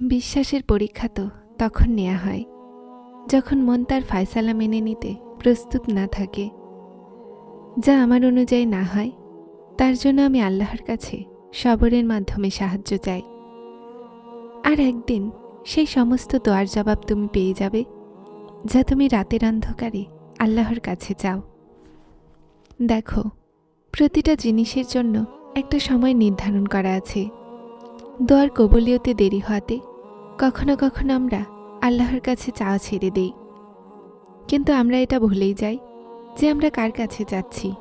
বিশ্বাসের পরীক্ষা তো তখন নেওয়া হয়, যখন মন তার ফায়সালা মেনে নিতে প্রস্তুত না থাকে। যা আমার অনুযায়ী না হয়, তার জন্য আমি আল্লাহর কাছে সবরের মাধ্যমে সাহায্য চাই। আর একদিন সেই সমস্ত দোয়ার জবাব তুমি পেয়ে যাবে, যা তুমি রাতের অন্ধকারে আল্লাহর কাছে চাও। দেখো, প্রতিটা জিনিসের জন্য একটা সময় নির্ধারণ করা আছে। দোয়ার কবলিয়তে দেরি হওয়াতে কখনো কখনো আমরা আল্লাহর কাছে চাওয়া ছেড়ে দেই। কিন্তু আমরা এটা ভুলেই যাই যে আমরা কার কাছে যাচ্ছি।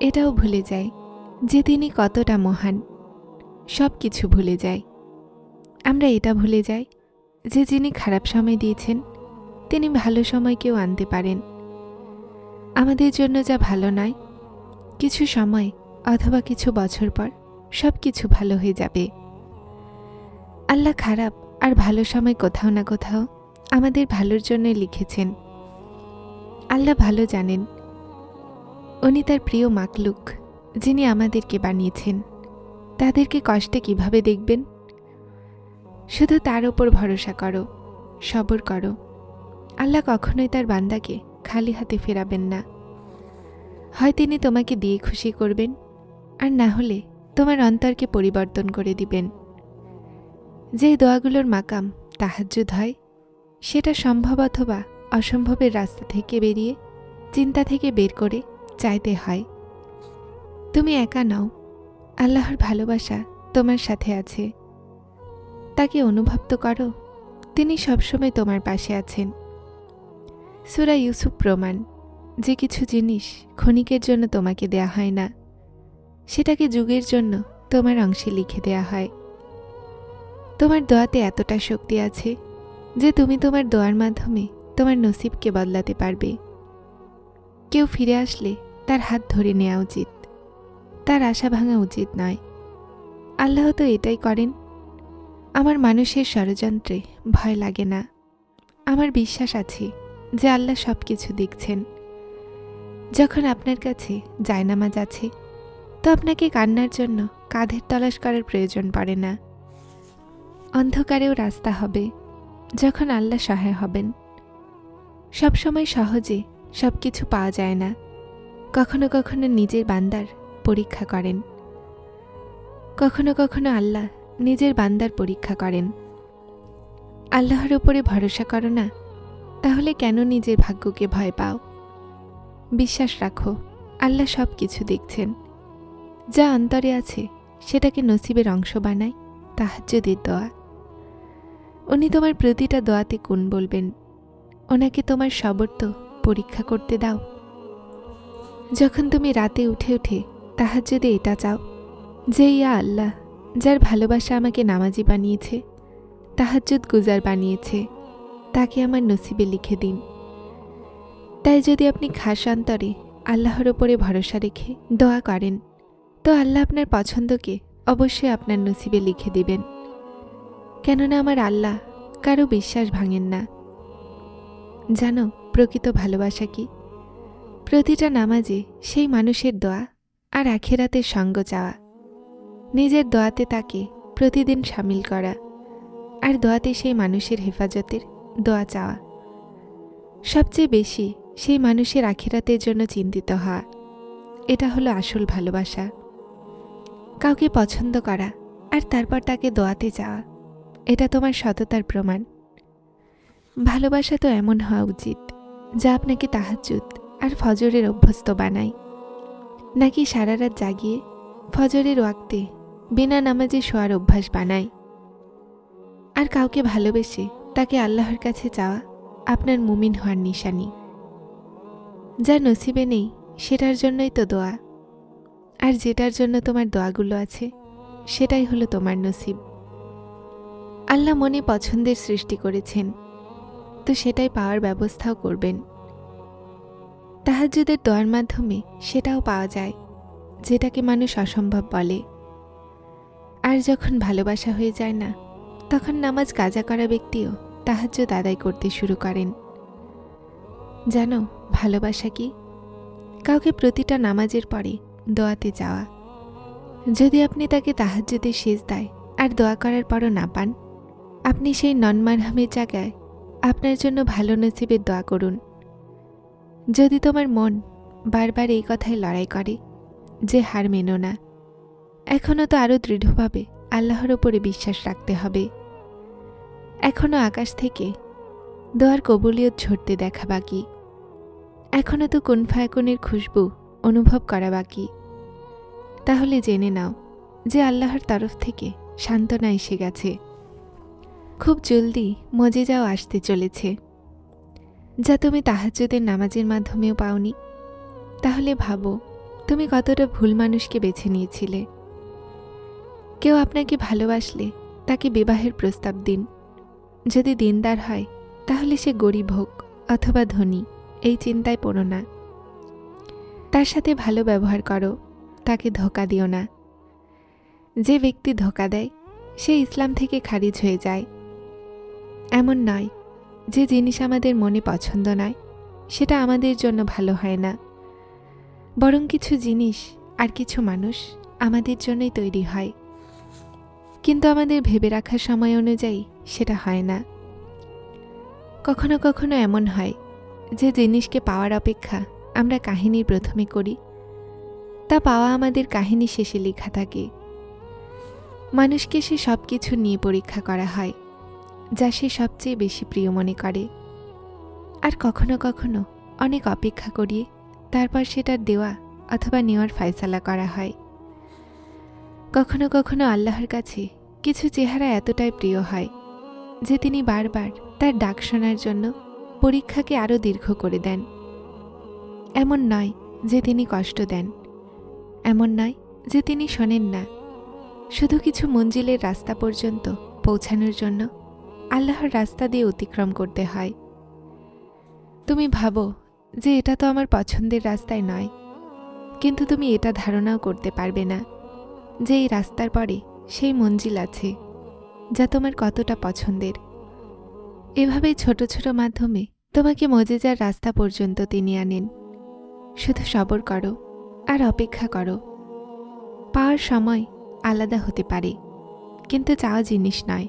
এটাও ভুলে যাই যে তিনি কতটা মহান। সব কিছু ভুলে যাই। আমরা এটা ভুলে যাই যে যিনি খারাপ সময় দিয়েছেন, তিনি ভালো সময়কেও আনতে পারেন। আমাদের জন্য যা ভালো নয়, কিছু সময় অথবা কিছু বছর পর সব কিছু ভালো হয়ে যাবে। আল্লাহ খারাপ, আর ভালো সময় কোথাও না কোথাও আমাদের ভালোর জন্য লিখেছেন। আল্লাহ ভালো জানেন। উনি তার প্রিয় মাকলুক যিনি আমাদেরকে বানিয়েছেন। তাদেরকে কষ্টে কীভাবে দেখবেন? শুধু তার ওপর ভরসা করো, সবর করো। আল্লাহ কখনোই তার বান্দাকে খালি হাতে ফেরাবেন না। হয় তিনি তোমাকে দিয়ে খুশি করবেন, আর না হলে তোমার অন্তরকে পরিবর্তন করে দিবেন। যে দোয়াগুলোর মাকাম তাহাজ্জুদ হয়, সেটা সম্ভব অথবা অসম্ভবের রাস্তা থেকে বেরিয়ে, চিন্তা থেকে বের করে চাইতে হয়। তুমি একা নাও, আল্লাহর ভালোবাসা তোমার সাথে আছে। তাকে অনুভব তো করো, তিনি সবসময় তোমার পাশে আছেন। সুরা ইউসুফ প্রমাণ, যে কিছু জিনিস ক্ষণিকের জন্য তোমাকে দেয়া হয় না, সেটাকে যুগের জন্য তোমার অংশে লিখে দেয়া হয়। তোমার দোয়াতে এতটা শক্তি আছে যে তুমি তোমার দোয়ার মাধ্যমে তোমার নসিবকে বদলাতে পারবে। কেউ ফিরে আসলে তার হাত ধরে নেওয়া উচিত, তার আশা ভাঙা উচিত নয়। আল্লাহ তো এটাই করেন। আমার মানুষের ষড়যন্ত্রে ভয় লাগে না। আমার বিশ্বাস আছে যে আল্লাহ সব কিছু দেখছেন। যখন আপনার কাছে জায়নামাজ আছে, তো আপনাকে কান্নার জন্য কাঁধের তলাশ করার প্রয়োজন পড়ে না। অন্ধকারেও রাস্তা হবে, যখন আল্লাহ সহায় হবেন। সবসময় সহজে সব কিছু পাওয়া যায় না। কখনো কখনো নিজের বান্দার পরীক্ষা করেন। কখনো কখনো আল্লাহ নিজের বান্দার পরীক্ষা করেন। আল্লাহর উপরে ভরসা করো না, তাহলে কেন নিজের ভাগ্যকে ভয় পাও? বিশ্বাস রাখো, আল্লাহ সব কিছু দেখছেন। যা অন্তরে আছে, সেটাকে নসিবের অংশ বানায়, তাহাজ্জুদের দোয়া। উনি তোমার প্রতিটা দোয়াতে কোন বলবেন। ওনাকে তোমার সবর্ত পরীক্ষা করতে দাও। যখন তুমি রাতে উঠে উঠে তাহাজ্জুদে এটা চাও, যে ইয়া আল্লাহ, যার ভালোবাসা আমাকে নামাজি বানিয়েছে, তাহাজ্জুদ গুজার বানিয়েছে, তাকে আমার নসিবে লিখে দিন। তাই যদি আপনি খাস অন্তরে আল্লাহর ওপরে ভরসা রেখে দোয়া করেন, তো আল্লাহ আপনার পছন্দকে অবশ্যই আপনার নসিবে লিখে দিবেন। কেননা আমার আল্লাহ কারও বিশ্বাস ভাঙেন না। জানো, প্রকৃত ভালোবাসা কি? প্রতিটা নামাজে সেই মানুষের দোয়া আর আখেরাতের সঙ্গ চাওয়া। নিজের দোয়াতে তাকে প্রতিদিন সামিল করা আর দোয়াতে সেই মানুষের হেফাজতের দোয়া চাওয়া। সবচেয়ে বেশি সেই মানুষের আখিরাতের জন্য চিন্তিত হওয়া। এটা হলো আসল ভালোবাসা। কাউকে পছন্দ করা আর তারপর তাকে দোয়াতে যাওয়া এটা তোমার সততার প্রমাণ। ভালোবাসা তো এমন হওয়া উচিত, যা আপনাকে তাহাজ্জুদ আর ফজরের অভ্যস্ত বানায়। নাকি সারা রাত জাগিয়ে ফজরের ওয়াক্তে বিনা নামাজে শোয়ার অভ্যাস বানায়? আর কাউকে ভালোবেসে তাকে আল্লাহর কাছে চাওয়া আপনার মুমিন হওয়ার নিশানি। যা নসিবে নেই, সেটার জন্যই তো দোয়া। আর যেটার জন্য তোমার দোয়াগুলো আছে, সেটাই হলো তোমার নসিব। আল্লাহ মনে পছন্দের সৃষ্টি করেছেন, তো সেটাই পাওয়ার ব্যবস্থাও করবেন। তাহাজ্জুদের দোয়ার মাধ্যমে সেটাও পাওয়া যায়, যেটাকে মানুষ অসম্ভব বলে। আর যখন ভালোবাসা হয়ে যায় না, তখন নামাজ কাজা করা ব্যক্তিও তাহাজ্জুদ আদায় করতে শুরু করেন। জানো, ভালোবাসা কি? কাউকে প্রতিটা নামাজের পরে দোয়াতে যাওয়া। যদি আপনি তাকে তাহাজ্জুদের শেষ দেয় আর দোয়া করার পরও না পান আপনি সেই ননমারহামের জায়গায় আপনার জন্য ভালো নসিবের দোয়া করুন। যদি তোমার মন বারবার এই কথায় লড়াই করে যে হার মেনো না এখনও তো আরও দৃঢ়ভাবে আল্লাহর ওপরে বিশ্বাস রাখতে হবে। এখনও আকাশ থেকে দোয়ার কবুলিয়ত ঝরতে দেখা বাকি। এখনও তো কোন ফায়াকুনের খুশবু অনুভব করা বাকি। তাহলে জেনে নাও যে আল্লাহর তরফ থেকে সান্ত্বনা এসে গেছে। খুব জলদি মজে যাও আসতে চলেছে। যা তুমি তাহাজ্জুদের নামাজের মাধ্যমেও পাওনি, তাহলে ভাবো, তুমি কতটা ভুল মানুষকে বেছে নিয়েছিলে। কেউ আপনাকে ভালোবাসলে তাকে বিবাহের প্রস্তাব দিন। যদি দিনদার হয়, তাহলে সে গরিব হোক অথবা ধনী, এই চিন্তায় পড়ো না। তার সাথে ভালো ব্যবহার করো, তাকে ধোকা দিও না। যে ব্যক্তি ধোকা দেয়, সে ইসলাম থেকে খারিজ হয়ে যায়। এমন নয় যে জিনিস আমাদের মনে পছন্দ নয়, সেটা আমাদের জন্য ভালো হয় না। বরং কিছু জিনিস আর কিছু মানুষ আমাদের জন্যই তৈরি হয়। কিন্তু আমাদের ভেবে রাখার সময় অনুযায়ী সেটা হয় না। কখনো কখনো এমন হয় যে জিনিসকে পাওয়ার অপেক্ষা আমরা কাহিনীর প্রথমে করি। তা পাওয়া আমাদের কাহিনী শেষে লেখা থাকে। মানুষকে সে সব কিছু নিয়ে পরীক্ষা করা হয়। যা সে সবচেয়ে বেশি প্রিয় মনে করে। আর কখনো কখনো অনেক অপেক্ষা করিয়ে তারপর সেটার দেওয়া অথবা নেওয়ার ফয়সালা করা হয়। কখনো কখনো আল্লাহর কাছে কিছু চেহারা এতটাই প্রিয় হয় যে তিনি বারবার তার ডাক শোনার জন্য পরীক্ষাকে আরও দীর্ঘ করে দেন। এমন নয় যে তিনি কষ্ট দেন, এমন নয় যে তিনি শোনেন না। শুধু কিছু মঞ্জিলের রাস্তা পর্যন্ত পৌঁছানোর জন্য আল্লাহর রাস্তা দিয়ে অতিক্রম করতে হয়। তুমি ভাবো যে এটা তো আমার পছন্দের রাস্তায় নয়, কিন্তু তুমি এটা ধারণাও করতে পারবে না যে এই রাস্তার পরে সেই মঞ্জিল আছে যা তোমার কতটা পছন্দের। এভাবেই ছোট ছোট মাধ্যমে তোমাকে মজেজার রাস্তা পর্যন্ত তিনি আনেন। শুধু সবর করো আর অপেক্ষা করো। পাওয়ার সময় আলাদা হতে পারে, কিন্তু চাওয়া জিনিস নয়।